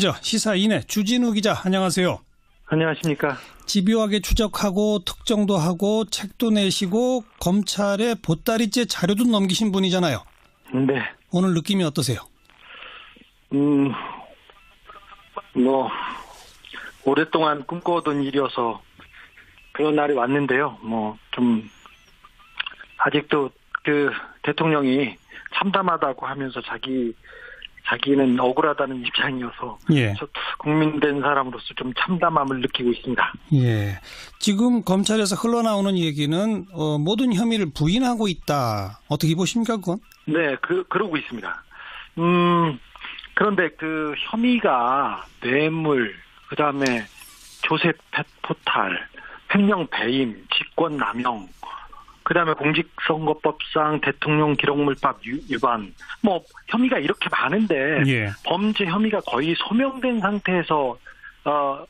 저 시사인의 주진우 기자 안녕하세요. 안녕하십니까. 집요하게 추적하고 특정도 하고 책도 내시고 검찰에 보따리째 자료도 넘기신 분이잖아요. 네. 오늘 느낌이 어떠세요? 음, 뭐, 오랫동안 꿈꿔오던 일이어서 그런 날이 왔는데요. 뭐, 좀, 아직도 그 대통령이 참담하다고 하면서 자기, 자기는 억울하다는 입장이어서 예. 저 국민된 사람으로서 좀 참담함을 느끼고 있습니다. 예. 지금 검찰에서 흘러나오는 얘기는 어, 모든 혐의를 부인하고 있다. 어떻게 보십니까, 그건? 네, 그, 그러고 있습니다. 음, 그런데 그 혐의가 뇌물, 그 다음에 조세 펫- 포탈, 횡령 배임, 직권 남용, 그 다음에 공직선거법상 대통령 기록물법 유- 위반, 뭐, 혐의가 이렇게 많은데, 예. 범죄 혐의가 거의 소명된 상태에서, 어,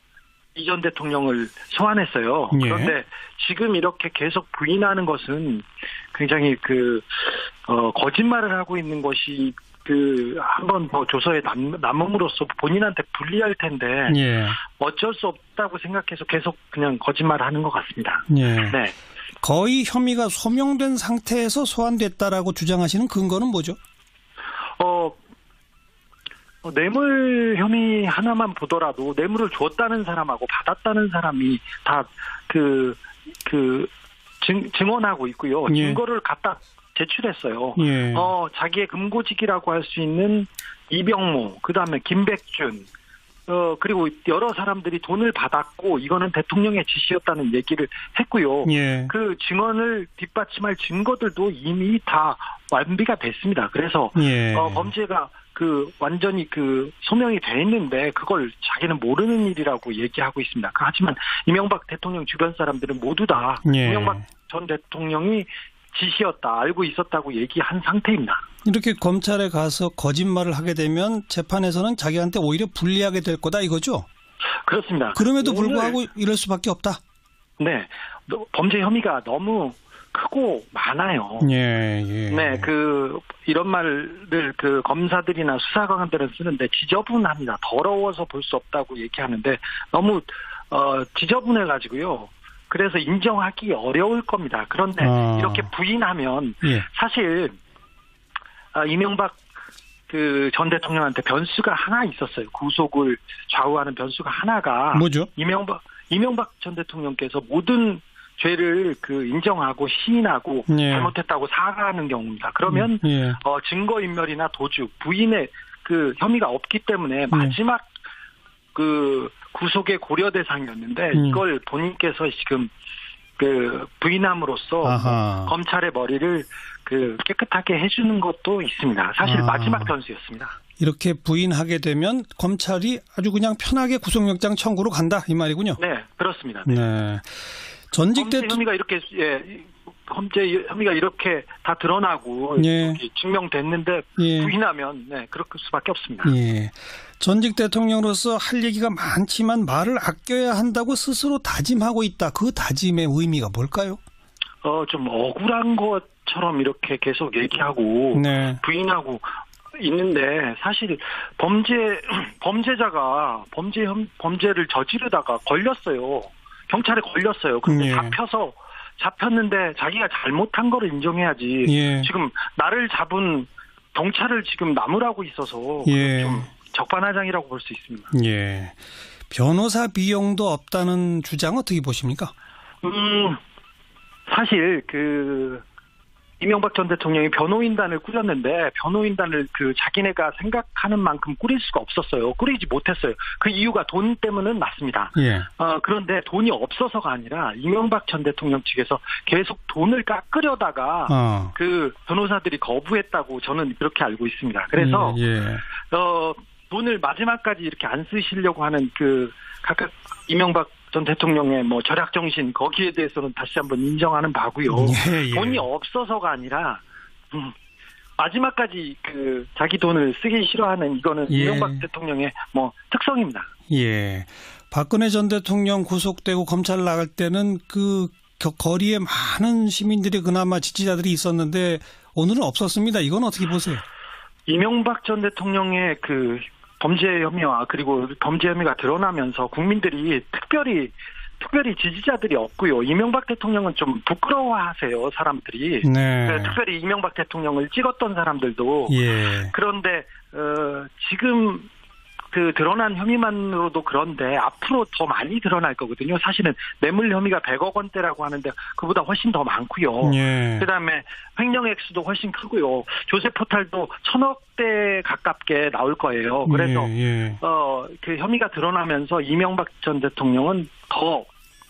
이전 대통령을 소환했어요. 예. 그런데 지금 이렇게 계속 부인하는 것은 굉장히 그, 어, 거짓말을 하고 있는 것이 그, 한번 더 조서에 남, 남음으로써 본인한테 불리할 텐데, 예. 어쩔 수 없다고 생각해서 계속 그냥 거짓말을 하는 것 같습니다. 예. 네. 거의 혐의가 소명된 상태에서 소환됐다라고 주장하시는 근거는 뭐죠? 어, 어, 뇌물 혐의 하나만 보더라도 뇌물을 줬다는 사람하고 받았다는 사람이 다 그, 그, 증, 증언하고 있고요. 예. 증거를 갖다 제출했어요. 예. 어, 자기의 금고직이라고 할 수 있는 이병모, 그 다음에 김백준, 어, 그리고 여러 사람들이 돈을 받았고, 이거는 대통령의 지시였다는 얘기를 했고요. 예. 그 증언을 뒷받침할 증거들도 이미 다 완비가 됐습니다. 그래서 예. 어, 범죄가 그 완전히 그 소명이 돼 있는데 그걸 자기는 모르는 일이라고 얘기하고 있습니다. 그 하지만 이명박 대통령 주변 사람들은 모두 다 예. 이명박 전 대통령이 지시였다 알고 있었다고 얘기한 상태입니다. 이렇게 검찰에 가서 거짓말을 하게 되면 재판에서는 자기한테 오히려 불리하게 될 거다 이거죠? 그렇습니다. 그럼에도 불구하고 이럴 수밖에 없다. 네 너- 범죄 혐의가 너무 크고 많아요. 예, 예. 네, 그 이런 말을 그 검사들이나 수사관들은 쓰는데 지저분합니다. 더러워서 볼 수 없다고 얘기하는데 너무 어 지저분해 가지고요. 그래서 인정하기 어려울 겁니다. 그런데 아. 이렇게 부인하면 예. 사실 아, 이명박 그 전 대통령한테 변수가 하나 있었어요. 구속을 좌우하는 변수가 하나가 뭐죠? 이명박 이명박 전 대통령께서 모든 죄를 그 인정하고 시인하고 예. 잘못했다고 사과하는 경우입니다. 그러면 예. 어, 증거 인멸이나 도주 부인의 그 혐의가 없기 때문에 마지막 그 구속의 고려 대상이었는데 음. 이걸 본인께서 지금 그 부인함으로써 아하. 검찰의 머리를 그 깨끗하게 해주는 것도 있습니다. 사실 아. 마지막 변수였습니다. 이렇게 부인하게 되면 검찰이 아주 그냥 편하게 구속영장 청구로 간다 이 말이군요. 네, 그렇습니다. 네. 전직 범죄 대통령 혐의가 이렇게 예 범죄 혐의가 이렇게 다 드러나고 예. 증명됐는데 예. 부인하면 네 그럴 수밖에 없습니다. 예. 전직 대통령으로서 할 얘기가 많지만 말을 아껴야 한다고 스스로 다짐하고 있다. 그 다짐의 의미가 뭘까요? 어 좀 억울한 것처럼 이렇게 계속 얘기하고 네. 부인하고 있는데 사실 범죄 범죄자가 범죄 혐- 범죄를 저지르다가 걸렸어요. 경찰에 걸렸어요. 근데 예. 잡혀서 잡혔는데 자기가 잘못한 거를 인정해야지. 예. 지금 나를 잡은 경찰을 지금 나무라고 있어서 예. 좀 적반하장이라고 볼 수 있습니다. 예. 변호사 비용도 없다는 주장 어떻게 보십니까? 음, 사실 그 이명박 전 대통령이 변호인단을 꾸렸는데 변호인단을 그 자기네가 생각하는 만큼 꾸릴 수가 없었어요. 꾸리지 못했어요. 그 이유가 돈 때문은 맞습니다. 예. 어, 그런데 돈이 없어서가 아니라 이명박 전 대통령 측에서 계속 돈을 깎으려다가 어. 그 변호사들이 거부했다고 저는 그렇게 알고 있습니다. 그래서 예. 예. 어, 돈을 마지막까지 이렇게 안 쓰시려고 하는 그 각각 이명박 전 대통령의 뭐 절약 정신 거기에 대해서는 다시 한번 인정하는 바고요. 예, 예. 돈이 없어서가 아니라 음, 마지막까지 그 자기 돈을 쓰기 싫어하는 이거는 예. 이명박 대통령의 뭐 특성입니다. 예. 박근혜 전 대통령 구속되고 검찰 나갈 때는 그 겨- 거리에 많은 시민들이 그나마 지지자들이 있었는데 오늘은 없었습니다. 이건 어떻게 보세요? 이명박 전 대통령의 그 범죄 혐의와 그리고 범죄 혐의가 드러나면서 국민들이 특별히 특별히 지지자들이 없고요. 이명박 대통령은 좀 부끄러워하세요, 사람들이. 네. 그 특별히 이명박 대통령을 찍었던 사람들도 예. 그런데 어, 지금 그 드러난 혐의만으로도 그런데 앞으로 더 많이 드러날 거거든요. 사실은 뇌물 혐의가 100억 원대라고 하는데 그보다 훨씬 더 많고요. 예. 그다음에 횡령 액수도 훨씬 크고요. 조세 포탈도 천억대 가깝게 나올 거예요. 그래서 예, 예. 어, 그 혐의가 드러나면서 이명박 전 대통령은 더,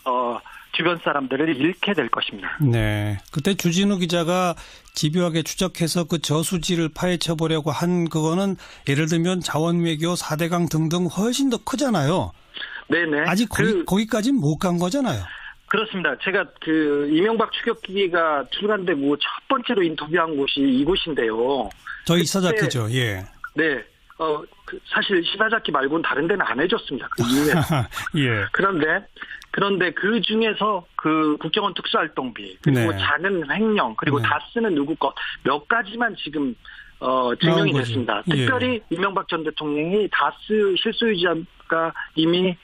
어, 주변 사람들을 잃게 될 것입니다. 네. 그때 주진우 기자가 집요하게 추적해서 그 저수지를 파헤쳐 보려고 한 그거는 예를 들면 자원 외교, 4대강 등등 훨씬 더 크잖아요. 네네. 아직 거기, 그, 거기까지는 못간 거잖아요. 그렇습니다. 제가 그, 이명박 추격기가 출간되고 첫 번째로 인터뷰한 곳이 이곳인데요. 저희 이사자키죠. 예. 네. 어, 그 사실 시사잡기 말고는 다른 데는 안 해줬습니다. 그 이후에. 예. 그런데 그런데 그 중에서 그 국정원 특수활동비 그리고 네. 작은 횡령 그리고 네. 다 쓰는 누구 것 몇 가지만 지금 어 증명이. 됐습니다. 예. 특별히 이명박 전 대통령이 다스 실소유자가 이미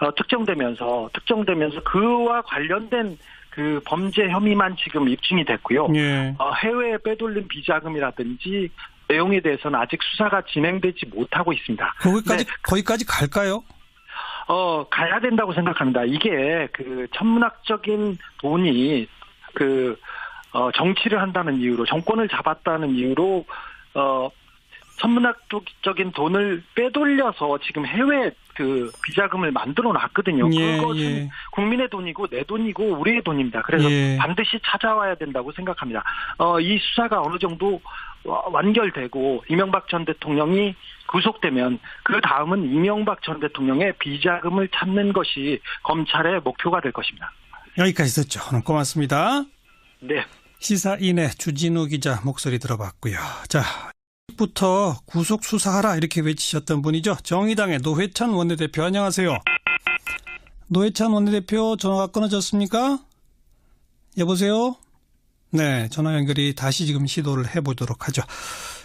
어, 특정되면서 특정되면서 그와 관련된 그 범죄 혐의만 지금 입증이 됐고요. 예. 어, 해외에 빼돌린 비자금이라든지 내용에 대해서는 아직 수사가 진행되지 못하고 있습니다. 거기까지 네. 거기까지 갈까요? 어, 가야 된다고 생각합니다. 이게 그 천문학적인 돈이 그, 어, 정치를 한다는 이유로, 정권을 잡았다는 이유로, 어, 천문학적인 돈을 빼돌려서 지금 해외 그 비자금을 만들어 놨거든요. 예, 그것은 예. 국민의 돈이고 내 돈이고 우리의 돈입니다. 그래서 예. 반드시 찾아와야 된다고 생각합니다. 어, 이 수사가 어느 정도 와- 완결되고 이명박 전 대통령이 구속되면 그 다음은 이명박 전 대통령의 비자금을 찾는 것이 검찰의 목표가 될 것입니다. 여기까지 듣죠. 고맙습니다. 네. 시사인의 주진우 기자 목소리 들어봤고요. 자, 부터 구속 수사하라 이렇게 외치셨던 분이죠. 정의당의 노회찬 원내대표 안녕하세요. 노회찬 원내대표 전화가 끊어졌습니까? 여보세요? 네, 전화 연결이 다시 지금 시도를 해보도록 하죠.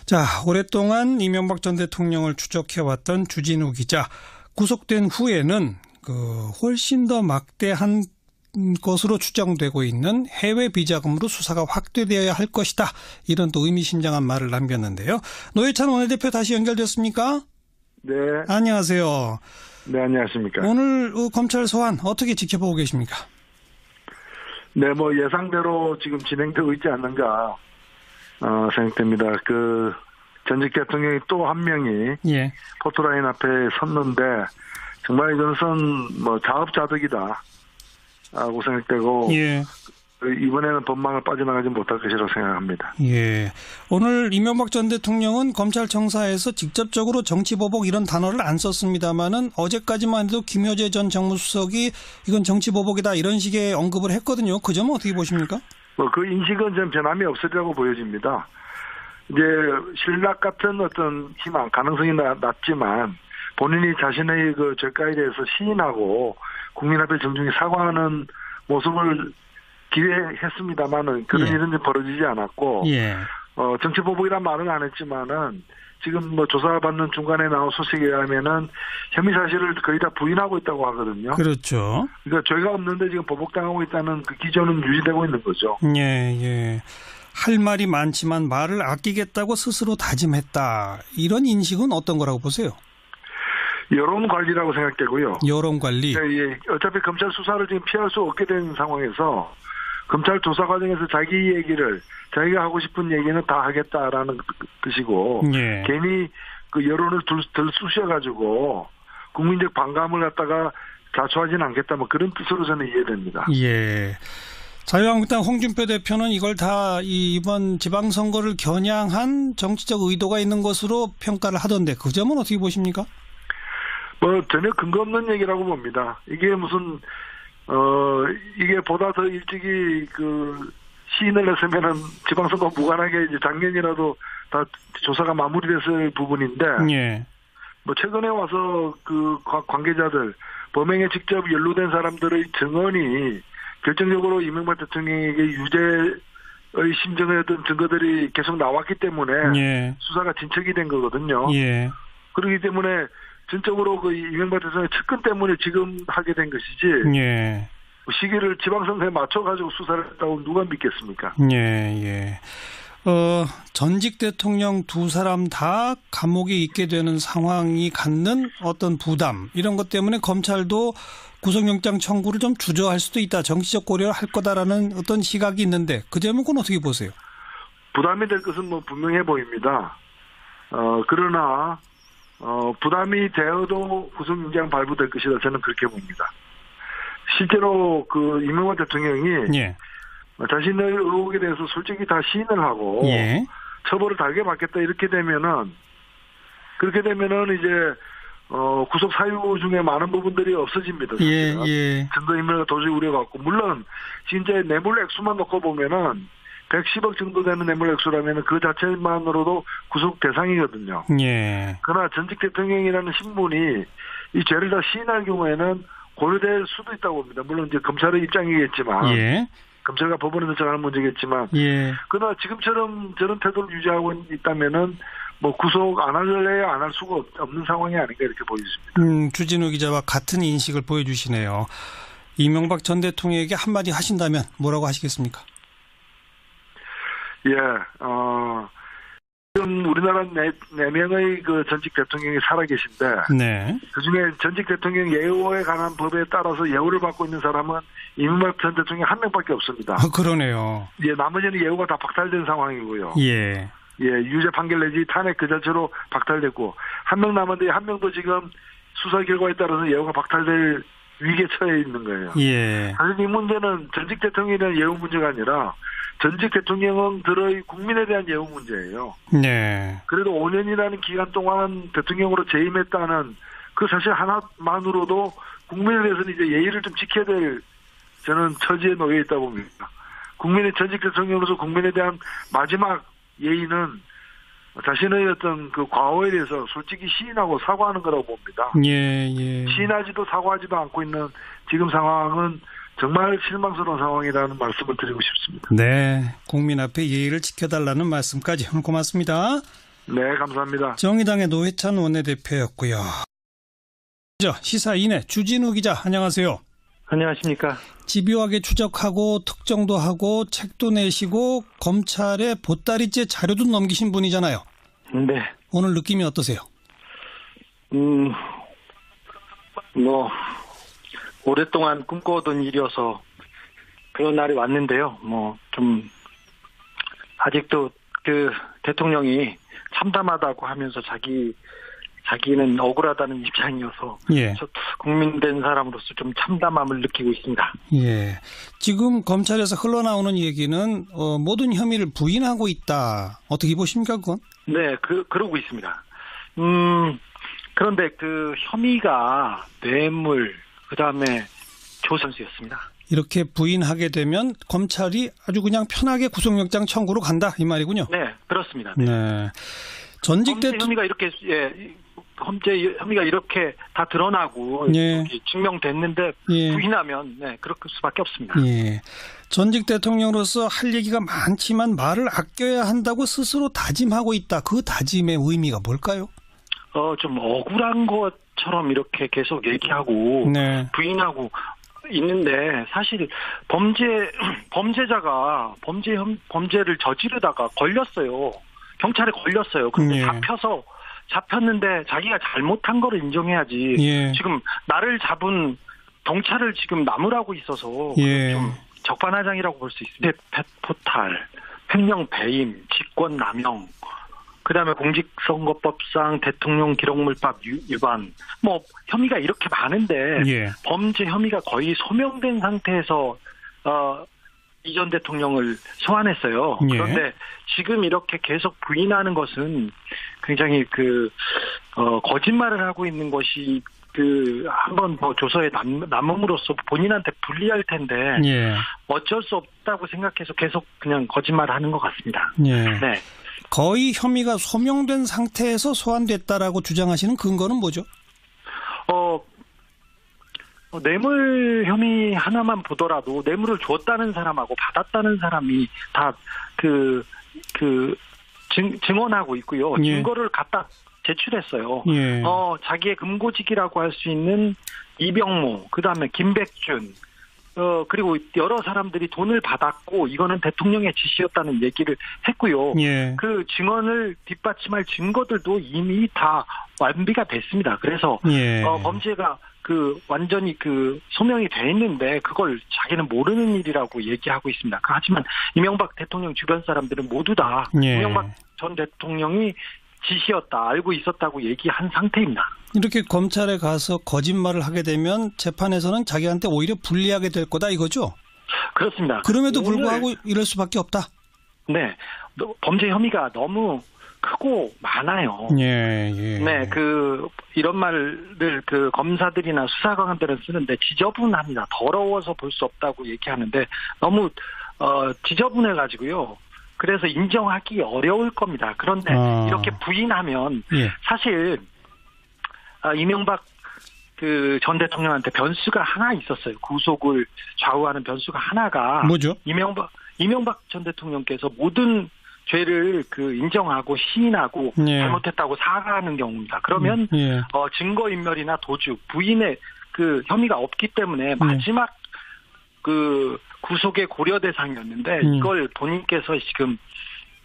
자, 오랫동안 이명박 전 대통령을 추적해왔던 주진우 기자 구속된 후에는 그 훨씬 더 막대한 것으로 추정되고 있는 해외 비자금으로 수사가 확대되어야 할 것이다. 이런 또 의미심장한 말을 남겼는데요. 노회찬 원내대표 다시 연결됐습니까? 네, 안녕하세요. 네 안녕하십니까. 오늘 어, 검찰 소환 어떻게 지켜보고 계십니까? 네, 뭐 예상대로 지금 진행되고 있지 않는가 어, 생각됩니다. 그 전직 대통령이 또 한 명이 예. 포토라인 앞에 섰는데 정말 이것은 뭐 자업자득이다. 라고 생각되고 예. 이번에는 법망을 빠져나가지 못할 것이라고 생각합니다. 예. 오늘 이명박 전 대통령은 검찰청사에서 직접적으로 정치보복 이런 단어를 안 썼습니다마는 어제까지만 해도 김효재 전 정무수석이 이건 정치보복이다 이런 식의 언급을 했거든요. 그 점은 어떻게 보십니까? 뭐 그 인식은 좀 변함이 없으리라고 보여집니다. 이제 신락 같은 어떤 희망 가능성이 나- 낮지만 본인이 자신의 그 죄가에 대해서 시인하고 국민 앞에 정중히 사과하는 모습을 기대했습니다만은 그런 예. 일은 벌어지지 않았고 예. 어 정치 보복이란 말은 안 했지만은 지금 뭐 조사받는 중간에 나온 소식에 의하면은 혐의 사실을 거의 다 부인하고 있다고 하거든요. 그렇죠. 그러니까 죄가 없는데 지금 보복당하고 있다는 그 기조는 유지되고 있는 거죠. 예, 예. 할 말이 많지만 말을 아끼겠다고 스스로 다짐했다. 이런 인식은 어떤 거라고 보세요? 여론 관리라고 생각되고요. 여론 관리. 예, 예. 어차피 검찰 수사를 지금 피할 수 없게 된 상황에서 검찰 조사 과정에서 자기 얘기를 자기가 하고 싶은 얘기는 다 하겠다라는 뜻이고 예. 괜히 그 여론을 들, 들쑤셔가지고 국민적 반감을 갖다가 자초하지는 않겠다 뭐 그런 뜻으로 저는 이해됩니다. 예. 자유한국당 홍준표 대표는 이걸 다 이- 이번 지방선거를 겨냥한 정치적 의도가 있는 것으로 평가를 하던데 그 점은 어떻게 보십니까? 뭐 전혀 근거 없는 얘기라고 봅니다. 이게 무슨 어 이게 보다 더 일찍이 그 시인을 했으면은 지방선거 무관하게 이제 작년이라도 다 조사가 마무리됐을 부분인데 예. 뭐 최근에 와서 그 과- 관계자들 범행에 직접 연루된 사람들의 증언이 결정적으로 이명박 대통령에게 유죄의 심정의 어떤 증거들이 계속 나왔기 때문에 예. 수사가 진척이 된 거거든요. 예. 그렇기 때문에 전적으로 그 이명박 대통령의 측근 때문에 지금 하게 된 것이지 예. 시기를 지방선거에 맞춰가지고 수사를 했다고 누가 믿겠습니까? 예, 예. 어, 전직 대통령 두 사람 다 감옥에 있게 되는 상황이 갖는 어떤 부담, 이런 것 때문에 검찰도 구속영장 청구를 좀 주저할 수도 있다. 정치적 고려를 할 거다라는 어떤 시각이 있는데, 그 제목은 어떻게 보세요? 부담이 될 것은 뭐 분명해 보입니다. 어, 그러나, 어, 부담이 되어도 구속 영장 발부될 것이다. 저는 그렇게 봅니다. 실제로 그 이명박 대통령이 예. 자신의 의혹에 대해서 솔직히 다 시인을 하고 예. 처벌을 달게 받겠다 이렇게 되면은 그렇게 되면은 이제 어 구속 사유 중에 많은 부분들이 없어집니다. 예. 예. 증거 인멸가 도저히 우려가 없고 물론 진짜 뇌물 액수만 놓고 보면은 110억 정도 되는 뇌물 액수라면 그 자체만으로도 구속 대상이거든요. 예. 그러나 전직 대통령이라는 신분이 이 죄를 다 시인할 경우에는 고려될 수도 있다고 봅니다. 물론 이제 검찰의 입장이겠지만 예. 검찰과 법원에서 정하는 문제겠지만 예. 그러나 지금처럼 저런 태도를 유지하고 있다면은 뭐 구속 안 할래야 안 할 수가 없- 없는 상황이 아닌가 이렇게 보여집니다. 음, 주진우 기자와 같은 인식을 보여주시네요. 이명박 전 대통령에게 한마디 하신다면 뭐라고 하시겠습니까? 예, 어, 지금 우리나라 네, 네 명의 그 전직 대통령이 살아계신데 네. 그 중에 전직 대통령 예우에 관한 법에 따라서 예우를 받고 있는 사람은 이명박 전 대통령 한 명밖에 없습니다. 아, 그러네요. 예, 나머지는 예우가 다 박탈된 상황이고요. 예. 예, 유죄 판결 내지 탄핵 그 자체로 박탈됐고 한 명 남았는데 한 명도 지금 수사 결과에 따라서 예우가 박탈될 위기에 처해 있는 거예요. 예. 사실 이 문제는 전직 대통령에 대한 예우 문제가 아니라 전직 대통령들의 국민에 대한 예우 문제예요. 네. 그래도 5년이라는 기간 동안 대통령으로 재임했다는 그 사실 하나만으로도 국민에 대해서는 이제 예의를 좀 지켜야 될 저는 처지에 놓여 있다 봅니다. 국민의 전직 대통령으로서 국민에 대한 마지막 예의는 자신의 어떤 그 과오에 대해서 솔직히 시인하고 사과하는 거라고 봅니다. 예, 예. 시인하지도 사과하지도 않고 있는 지금 상황은 정말 실망스러운 상황이라는 말씀을 드리고 싶습니다. 네. 국민 앞에 예의를 지켜달라는 말씀까지 오늘 고맙습니다. 네, 감사합니다. 정의당의 노회찬 원내대표였고요. 저 시사인의 주진우 기자 안녕하세요. 안녕하십니까. 집요하게 추적하고 특정도 하고 책도 내시고 검찰에 보따리째 자료도 넘기신 분이잖아요. 네. 오늘 느낌이 어떠세요? 음, 뭐, 오랫동안 꿈꿔오던 일이어서 그런 날이 왔는데요. 뭐, 좀, 아직도 그 대통령이 참담하다고 하면서 자기, 자기는 억울하다는 입장이어서 예. 저 국민된 사람으로서 좀 참담함을 느끼고 있습니다. 예. 지금 검찰에서 흘러나오는 얘기는 어, 모든 혐의를 부인하고 있다. 어떻게 보십니까, 그건? 네, 그, 그러고 있습니다. 음, 그런데 그 혐의가 뇌물, 그 다음에 조 선수였습니다. 이렇게 부인하게 되면 검찰이 아주 그냥 편하게 구속영장 청구로 간다 이 말이군요. 네, 그렇습니다. 네. 전직 범죄 대통령 혐의가 이렇게, 예, 범죄 혐의가 이렇게 다 드러나고, 예. 증명됐는데, 예. 부인하면, 네, 그럴 수밖에 없습니다. 예. 전직 대통령으로서 할 얘기가 많지만 말을 아껴야 한다고 스스로 다짐하고 있다. 그 다짐의 의미가 뭘까요? 어, 좀 억울한 것처럼 이렇게 계속 얘기하고, 네. 부인하고 있는데 사실 범죄 범죄자가 범죄 혐- 범죄를 저지르다가 걸렸어요. 경찰에 걸렸어요. 근데 예. 잡혀서 잡혔는데 자기가 잘못한 거를 인정해야지. 예. 지금 나를 잡은 경찰을 지금 나무라고 있어서 예. 좀 적반하장이라고 볼 수 있습니다. 펫 포탈, 횡령 배임, 직권 남용, 그다음에 공직선거법상 대통령 기록물법 유- 위반, 뭐 혐의가 이렇게 많은데 예. 범죄 혐의가 거의 소명된 상태에서 어, 이전 대통령을 소환했어요. 예. 그런데 지금 이렇게 계속 부인하는 것은 굉장히 그 어, 거짓말을 하고 있는 것이 그 한번 더 조서에 남, 남음으로써 본인한테 불리할 텐데 예. 어쩔 수 없다고 생각해서 계속 그냥 거짓말하는 것 같습니다. 예. 네. 거의 혐의가 소명된 상태에서 소환됐다라고 주장하시는 근거는 뭐죠? 어, 어, 뇌물 혐의 하나만 보더라도 뇌물을 줬다는 사람하고 받았다는 사람이 다 그, 그, 증, 증언하고 있고요. 예. 증거를 갖다 제출했어요. 예. 어, 자기의 금고직이라고 할 수 있는 이병모, 그 다음에 김백준, 어, 그리고 여러 사람들이 돈을 받았고, 이거는 대통령의 지시였다는 얘기를 했고요. 예. 그 증언을 뒷받침할 증거들도 이미 다 완비가 됐습니다. 그래서, 예. 어, 범죄가 그 완전히 그 소명이 돼 있는데 그걸 자기는 모르는 일이라고 얘기하고 있습니다. 하지만 이명박 대통령 주변 사람들은 모두 다 예. 이명박 전 대통령이 지시였다, 알고 있었다고 얘기한 상태입니다. 이렇게 검찰에 가서 거짓말을 하게 되면 재판에서는 자기한테 오히려 불리하게 될 거다 이거죠? 그렇습니다. 그럼에도 오늘, 불구하고 이럴 수밖에 없다. 네 너- 범죄 혐의가 너무 크고 많아요. 예, 예. 네, 그 이런 말을 그 검사들이나 수사관들은 쓰는데 지저분합니다. 더러워서 볼 수 없다고 얘기하는데 너무 어 지저분해 가지고요. 그래서 인정하기 어려울 겁니다. 그런데 아. 이렇게 부인하면 예. 사실 아, 이명박 그 전 대통령한테 변수가 하나 있었어요. 구속을 좌우하는 변수가 하나가 뭐죠? 이명박 이명박 전 대통령께서 모든 죄를 그 인정하고 시인하고 예. 잘못했다고 사과하는 경우입니다. 그러면 예. 어, 증거 인멸이나 도주 부인의 그 혐의가 없기 네. 때문에 마지막 그 구속의 고려 대상이었는데 음. 이걸 본인께서 지금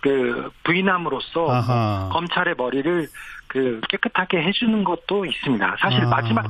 그 부인함으로써 아하. 검찰의 머리를 그 깨끗하게 해주는 것도 있습니다. 사실 아. 마지막